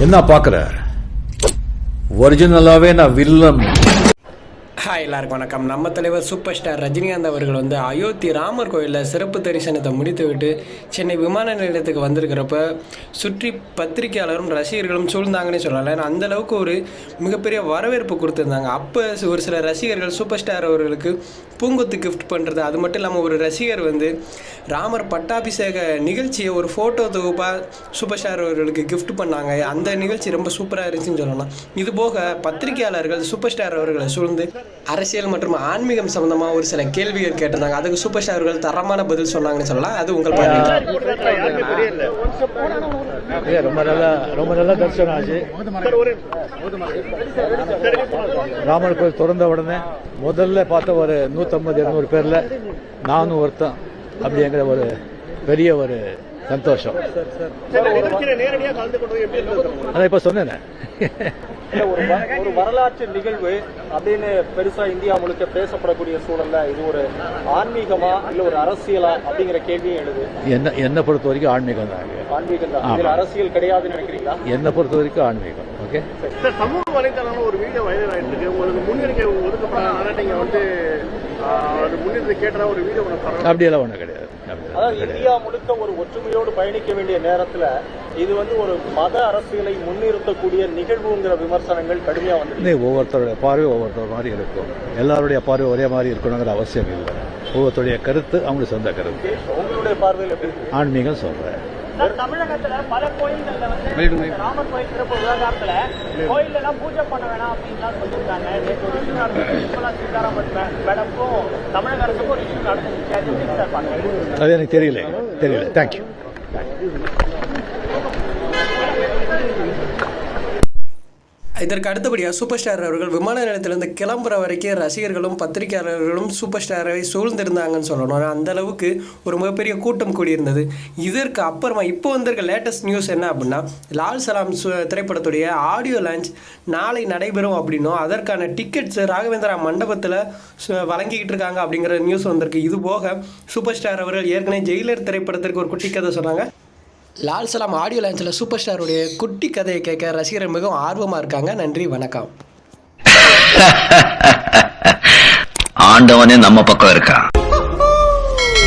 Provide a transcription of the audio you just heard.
என்ன பாக்குற ஒரிஜினலாவே நான் வில்லன் ஹாய் எல்லாருக்கும் வணக்கம். நம்ம தலைவர் சூப்பர் ஸ்டார் ரஜினிகாந்த் அவர்கள் வந்து அயோத்தி ராமர் கோயிலில் சிறப்பு தரிசனத்தை முடித்துவிட்டு சென்னை விமான நிலையத்துக்கு வந்திருக்கிறப்ப சுற்றி பத்திரிகையாளரும் ரசிகர்களும் சூழ்ந்தாங்கன்னே சொல்லலாம். ஏன்னா அந்த அளவுக்கு ஒரு மிகப்பெரிய வரவேற்பு கொடுத்துருந்தாங்க. அப்போ ஒரு சில ரசிகர்கள் சூப்பர் ஸ்டார் அவர்களுக்கு பூங்கொத்து கிஃப்ட் பண்ணுறது அது மட்டும் இல்லாமல் ஒரு ரசிகர் வந்து ராமர் பட்டாபிஷேக நிகழ்ச்சியை ஒரு ஃபோட்டோ தொகுப்பாக சூப்பர் ஸ்டார் அவர்களுக்கு கிஃப்ட் பண்ணாங்க. அந்த நிகழ்ச்சி ரொம்ப சூப்பராக இருந்துச்சுன்னு சொல்லலாம். இது போக பத்திரிகையாளர்கள் சூப்பர் ஸ்டார் அவர்களை சூழ்ந்து அரசியல் மற்றும் ஆன்மீகம் சம்பந்தமாக ஒரு சில கேள்விகள் கேட்டிருந்தாங்க. அதுக்கு சூப்பர் ஸ்டார் அவர்கள் தரமான பதில் சொன்னாங்கன்னு சொல்லலாம். அது உங்கள் பார்வை. ரொம்ப நல்லா ரொம்ப நல்லா தரிசனம் ஆச்சு. ராமர் கோயில் திறந்த உடனே முதல்ல பார்த்த ஒரு நூற்றம்பது இருநூறு பேர்ல நானும் ஒருத்தன் அப்படிங்கிற ஒரு பெரிய ஒரு சந்தோஷம். அதான் இப்ப சொன்னேன். ஒரு ஒரு வரலாற்று நிகழ்வு அப்படின்னு பெருசா இந்தியா முழுக்க பேசப்படக்கூடிய சூழல்ல இது ஒரு ஆன்மீகமா இல்ல ஒரு அரசியலா அப்படிங்கிற கேள்வியும் எழுது. என்ன என்னை பொறுத்த வரைக்கும் ஆன்மீகம் தான் ஆன்மீகம் தான். அரசியல் கிடையாதுன்னு நினைக்கிறீங்களா? என்னை பொறுத்த வரைக்கும் ஆன்மீகம் ஓகே? சார் சமூக வலைத்தளம்ல ஒரு வீடியோ வைரல் ஆயிட்டு இருக்கு. உங்களுக்கு முன்னுரிமை ஒதுக்கப்படாத நீங்க வந்து முன்னுரிமை கேட்ட ஒரு வீடியோ அப்படியெல்லாம் ஒன்றும் கிடையாது. அதாவது. இந்தியா முழுக்க ஒரு ஒற்றுமையோடு பயணிக்க வேண்டிய நேரத்துல இது வந்து ஒரு மத அரசியலை முன்னிறுத்தக்கூடிய நிகழ்வுங்கிற விமர்சனங்கள் கடுமையா வந்து ஒவ்வொருத்தருடைய பார்வை ஒவ்வொருத்தர் மாதிரி இருக்கும். எல்லாருடைய பார்வை ஒரே மாதிரி இருக்கணுங்கிற அவசியம் இல்லை. ஒவ்வொருத்தருடைய கருத்து அவங்களுக்கு சொந்த கருத்து. உங்களுடைய பார்வையில்? ஆன்மீகம் சொல்றேன். தமிழகத்துல பல கோயில்கள்ல வந்து ராமர் கோயில் சிறப்பு விவகாரத்துல கோயில்ல எல்லாம் பூஜை பண்ண வேணாம் அப்படின்லாம் சொல்லியிருக்காங்க. மேடம்க்கும் தமிழக அரசுக்கும் ஒரு இஷ்யூ நடந்துச்சு. அது எனக்கு தெரியல. தெரியல. தேங்க்யூ இதற்கு அடுத்தபடியாக சூப்பர் ஸ்டார் அவர்கள் விமான நிலையத்திலிருந்து கிளம்புற வரைக்கும் ரசிகர்களும் பத்திரிகையாளர்களும் சூப்பர் ஸ்டாரை சூழ்ந்திருந்தாங்கன்னு சொல்லணும். அந்த அளவுக்கு ஒரு மிகப்பெரிய கூட்டம் கூடியிருந்தது. இதற்கு அப்புறமா இப்போ வந்திருக்க லேட்டஸ்ட் நியூஸ் என்ன அப்படின்னா லால் சலாம் சு- திரைப்படத்துடைய ஆடியோ லான்ச் நாளை நடைபெறும் அப்படின்னும் அதற்கான டிக்கெட்ஸ் ராகவேந்திரா மண்டபத்தில் வழங்கிக்கிட்டு இருக்காங்க அப்படிங்கிற நியூஸ் வந்திருக்கு. இது போக சூப்பர் ஸ்டார் அவர்கள் ஏற்கனவே ஜெயிலர் திரைப்படத்திற்கு ஒரு குட்டி கதை சொன்னாங்க. லால் சலாம் ஆடியோ லைன்ஸில் சூப்பர் ஸ்டாருடைய குட்டி கதையை கேட்க ரசிகர்கள் மிகவும் ஆர்வமாக இருக்காங்க. நன்றி வணக்கம். ஆண்டவனே நம்ம பக்கம் இருக்கான்